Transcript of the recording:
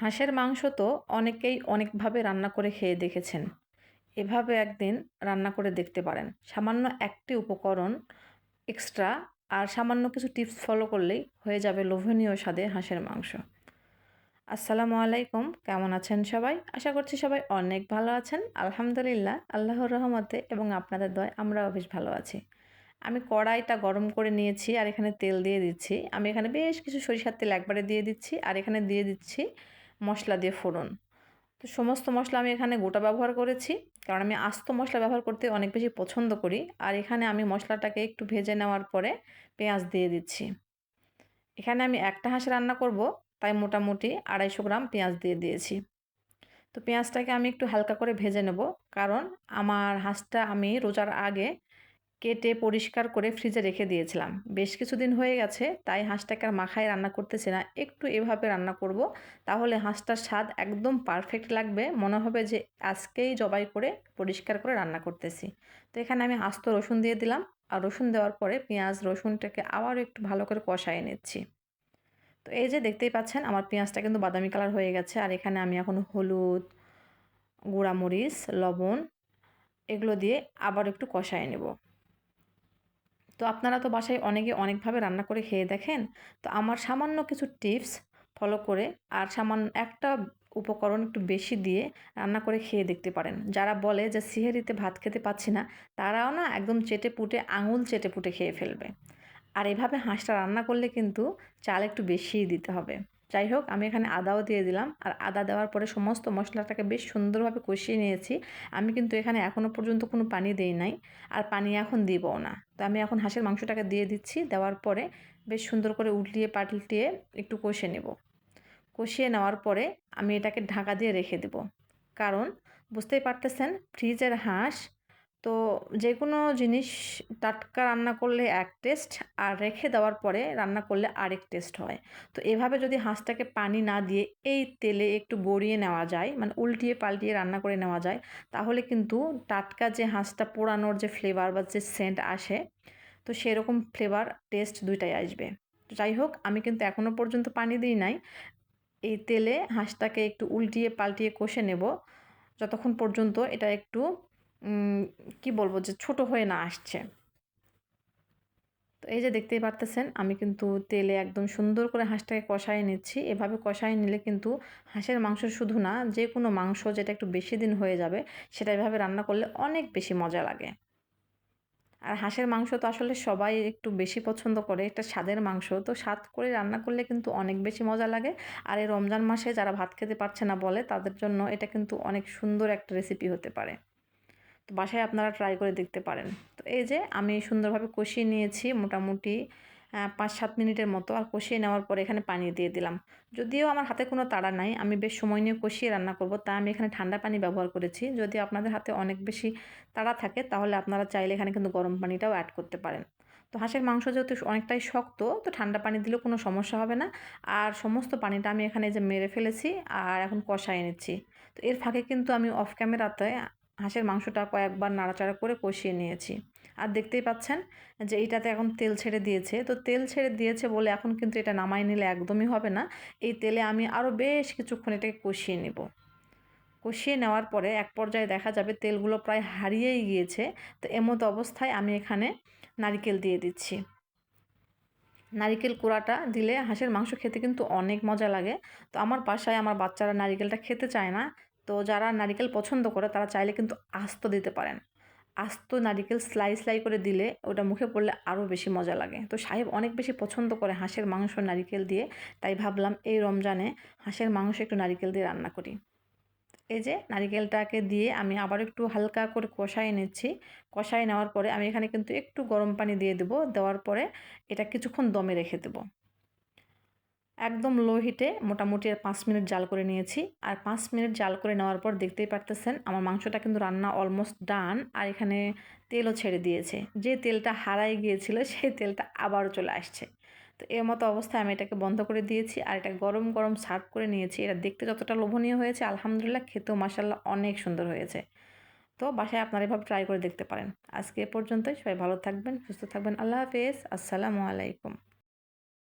হাঁসের মাংস তো অনেকেই অনেকভাবে রান্না করে খেয়ে দেখেছেন। এভাবে একদিন রান্না করে দেখতে পারেন। সামান্য একটি উপকরণ এক্সট্রা আর সামান্য কিছু টিপস ফলো করলেই হয়ে যাবে লোভনীয় স্বাদে হাঁসের মাংস। আসসালামু আলাইকুম, কেমন আছেন সবাই? আশা করছি সবাই অনেক ভালো আছেন। আলহামদুলিল্লাহ, আল্লাহর রহমতে এবং আপনাদের দয় আমরাও বেশ ভালো আছি। আমি কড়াইটা গরম করে নিয়েছি আর এখানে তেল দিয়ে দিচ্ছি। আমি এখানে বেশ কিছু সরিষার তেল একবারে দিয়ে দিচ্ছি আর এখানে দিয়ে দিচ্ছি মশলা দিয়ে ফোড়ন। তো সমস্ত মশলা আমি এখানে গোটা ব্যবহার করেছি। কারণ আমি আস্ত মশলা ব্যবহার করতে অনেক বেশি পছন্দ করি। আর এখানে আমি মশলাটাকে একটু ভেজে নেওয়ার পরে পেঁয়াজ দিয়ে দিচ্ছি। এখানে আমি একটা হাঁস রান্না করব, তাই মোটামুটি আড়াইশো গ্রাম পেঁয়াজ দিয়ে দিয়েছি। তো পেঁয়াজটাকে আমি একটু হালকা করে ভেজে নেব। কারণ আমার হাঁসটা আমি রোজার আগে কেটে পরিষ্কার করে ফ্রিজে রেখে দিয়েছিলাম। বেশ কিছুদিন হয়ে গেছে, তাই হাঁসটাকে আর মাখায় রান্না করতেছি না। একটু এভাবে রান্না করব, তাহলে হাঁসটার স্বাদ একদম পারফেক্ট লাগবে। মনে হবে যে আজকেই জবাই করে পরিষ্কার করে রান্না করতেছি। তো এখানে আমি আস্ত রসুন দিয়ে দিলাম। আর রসুন দেওয়ার পরে পেঁয়াজ, রসুনটাকে আবার একটু ভালো করে কষায় নিচ্ছি। তো এই যে দেখতেই পাচ্ছেন, আমার পেঁয়াজটা কিন্তু বাদামি কালার হয়ে গেছে। আর এখানে আমি এখন হলুদ, গুঁড়ামরিচ, লবণ, এগুলো দিয়ে আবার একটু কষায় নেব। তো আপনারা তো বাসায় অনেকে অনেকভাবে রান্না করে খেয়ে দেখেন। তো আমার সামান্য কিছু টিপস ফলো করে আর সামান্য একটা উপকরণ একটু বেশি দিয়ে রান্না করে খেয়ে দেখতে পারেন। যারা বলে যে সিহেরিতে ভাত খেতে পাচ্ছি না, তারাও না একদম চেটে পুটে আঙুল চেটে পুটে খেয়ে ফেলবে। আর এভাবে হাঁসটা রান্না করলে কিন্তু চাল একটু বেশিই দিতে হবে। যাই হোক, আমি এখানে আদাও দিয়ে দিলাম। আর আদা দেওয়ার পরে সমস্ত মশলাটাকে বেশ সুন্দরভাবে কষিয়ে নিয়েছি। আমি কিন্তু এখানে এখনও পর্যন্ত কোনো পানি দেই নাই। আর পানি এখন দিবও না। তো আমি এখন হাঁসের মাংসটাকে দিয়ে দিচ্ছি। দেওয়ার পরে বেশ সুন্দর করে উল্টিয়ে পাল্টিয়ে একটু কষে নেব। কষিয়ে নেওয়ার পরে আমি এটাকে ঢাকা দিয়ে রেখে দেব। কারণ, বুঝতেই পারতেছেন, ফ্রিজের হাঁস তো যে কোনো জিনিস টাটকা রান্না করলে এক টেস্ট, আর রেখে দেওয়ার পরে রান্না করলে আরেক টেস্ট হয়। তো এভাবে যদি হাঁসটাকে পানি না দিয়ে এই তেলে একটু গড়িয়ে নেওয়া যায় মানে উল্টিয়ে পাল্টিয়ে রান্না করে নেওয়া যায়, তাহলে কিন্তু টাটকা যে হাঁসটা পোড়ানোর যে ফ্লেভার বা যে সেন্ট আসে, তো সেরকম ফ্লেভার টেস্ট দুইটাই আসবে। যাই হোক, আমি কিন্তু এখনও পর্যন্ত পানি দিই নাই। এই তেলে হাঁসটাকে একটু উল্টিয়ে পাল্টিয়ে কষে নেব। যতক্ষণ পর্যন্ত এটা একটু কি বলব যে ছোট হয়ে না আসছে। তো এই যে দেখতেই পারতেছেন, আমি কিন্তু তেলে একদম সুন্দর করে হাঁসটাকে কষাই নিচ্ছি। এভাবে কষাই নিলে কিন্তু হাঁসের মাংস শুধু না, যে কোনো মাংস যেটা একটু বেশি দিন হয়ে যাবে, সেটা এভাবে রান্না করলে অনেক বেশি মজা লাগে। আর হাঁসের মাংস তো আসলে সবাই একটু বেশি পছন্দ করে একটা স্বাদের মাংস। তো স্বাদ করে রান্না করলে কিন্তু অনেক বেশি মজা লাগে। আর এই রমজান মাসে যারা ভাত খেতে পারছে না বলে, তাদের জন্য এটা কিন্তু অনেক সুন্দর একটা রেসিপি হতে পারে। তো বাসায় আপনারা ট্রাই করে দেখতে পারেন। তো এই যে আমি সুন্দরভাবে কষিয়ে নিয়েছি মোটামুটি পাঁচ সাত মিনিটের মতো। আর কষিয়ে নেওয়ার পরে এখানে পানি দিয়ে দিলাম। যদিও আমার হাতে কোনো তাড়া নাই, আমি বেশ সময় নিয়ে কষিয়ে রান্না করব। তা আমি এখানে ঠান্ডা পানি ব্যবহার করেছি। যদি আপনাদের হাতে অনেক বেশি তাড়া থাকে, তাহলে আপনারা চাইলে এখানে কিন্তু গরম পানিটাও অ্যাড করতে পারেন। তো হাঁসের মাংস যেহেতু অনেকটাই শক্ত, তো ঠান্ডা পানি দিলেও কোনো সমস্যা হবে না। আর সমস্ত পানিটা আমি এখানে যে মেরে ফেলেছি, আর এখন কষাই নিচ্ছি। তো এর ফাঁকে কিন্তু আমি অফ ক্যামেরাতে হাঁসের মাংসটা কয়েকবার নাড়াচাড়া করে কষিয়ে নিয়েছি। আর দেখতেই পাচ্ছেন যে এইটাতে এখন তেল ছেড়ে দিয়েছে। তো তেল ছেড়ে দিয়েছে বলে এখন কিন্তু এটা নামাই নিলে একদমই হবে না। এই তেলে আমি আরও বেশ কিছুক্ষণ এটাকে কষিয়ে নেব। কষিয়ে নেওয়ার পরে এক পর্যায়ে দেখা যাবে তেলগুলো প্রায় হারিয়েই গিয়েছে। তো এমতো অবস্থায় আমি এখানে নারিকেল দিয়ে দিচ্ছি। নারিকেল কোড়াটা দিলে হাঁসের মাংস খেতে কিন্তু অনেক মজা লাগে। তো আমার বাসায় আমার বাচ্চারা নারিকেলটা খেতে চায় না। তো যারা নারিকেল পছন্দ করে, তারা চাইলে কিন্তু আস্ত দিতে পারেন। আস্ত নারিকেল স্লাই স্লাই করে দিলে ওটা মুখে পড়লে আরও বেশি মজা লাগে। তো সাহেব অনেক বেশি পছন্দ করে হাঁসের মাংস নারিকেল দিয়ে, তাই ভাবলাম এই রমজানে হাঁসের মাংস একটু নারিকেল দিয়ে রান্না করি। এই যে নারিকেলটাকে দিয়ে আমি আবার একটু হালকা করে কষাই নিচ্ছি কষাই নেওয়ার পরে আমি এখানে কিন্তু একটু গরম পানি দিয়ে দেবো। দেওয়ার পরে এটা কিছুক্ষণ দমে রেখে দেবো। একদম লো হিটে মোটামুটি আর পাঁচ মিনিট জাল করে নিয়েছি। আর পাঁচ মিনিট জাল করে নেওয়ার পর দেখতেই পারতেছেন আমার মাংসটা কিন্তু রান্না অলমোস্ট ডান আর এখানে তেলও ছেড়ে দিয়েছে। যে তেলটা হারাই গিয়েছিল, সেই তেলটা আবারও চলে আসছে। তো এর মতো অবস্থায় আমি এটাকে বন্ধ করে দিয়েছি আর এটা গরম গরম সার্ভ করে নিয়েছি। এটা দেখতে যতটা লোভনীয় হয়েছে, আলহামদুলিল্লাহ খেতেও মাসাল্লাহ অনেক সুন্দর হয়েছে। তো বাসায় আপনারা এভাবে ট্রাই করে দেখতে পারেন। আজকে এ পর্যন্তই, সবাই ভালো থাকবেন, সুস্থ থাকবেন, আল্লাহ হাফেজ, আসসালামু আলাইকুম।